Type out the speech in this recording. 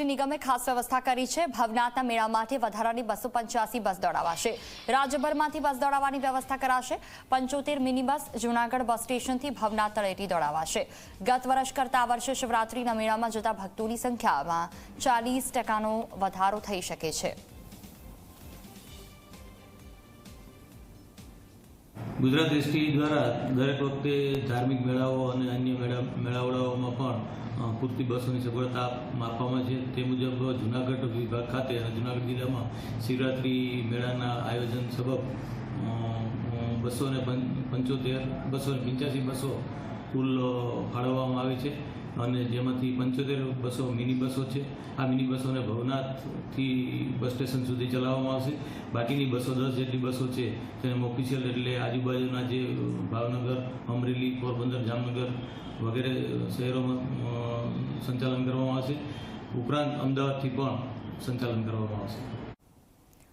ST નિગમે ખાસ વ્યવસ્થા કરી છે. ભવનાથના મેળા માટે વધારાની બસો બસ દોડાવાશે. રાજ્યભરમાંથી બસ દોડાવવાની વ્યવસ્થા કરાશે. પંચોતેર મિની બસ જૂનાગઢ બસ સ્ટેશનથી ભવનાથ તળેટી દોડાવાશે. ગત વર્ષ કરતા આ વર્ષે શિવરાત્રીના મેળામાં જતા ભક્તોની સંખ્યામાં ચાલીસ ટકાનો વધારો થઈ શકે છે. ગુજરાત એસટી દ્વારા દરેક વખતે ધાર્મિક મેળાઓ અને અન્ય મેળા મેળાવડાઓમાં પણ અ, પૂરતી બસોની સગવડતા આપવામાં છે. તે મુજબ જુનાગઢ વિભાગ ખાતે અને જુનાગઢ જિલ્લામાં શિવરાત્રિ મેળાના આયોજન સબબ બસો ને પંચોતેર, બસો પંચ્યાસી બસો કુલ ફાળવવામાં આવે છે. અને જેમાંથી પંચોતેર બસો મિની બસો છે. આ મિની બસોને ભવનાથથી બસ સ્ટેશન સુધી ચલાવવામાં આવશે. બાકીની બસો દસ જેટલી બસો છે, તેને ઓફિશિયલ એટલે આજુબાજુના જે ભાવનગર, અમરેલી, પોરબંદર, જામનગર વગેરે શહેરોમાં સંચાલન કરવામાં આવશે. ઉપરાંત અમદાવાદથી પણ સંચાલન કરવામાં આવશે.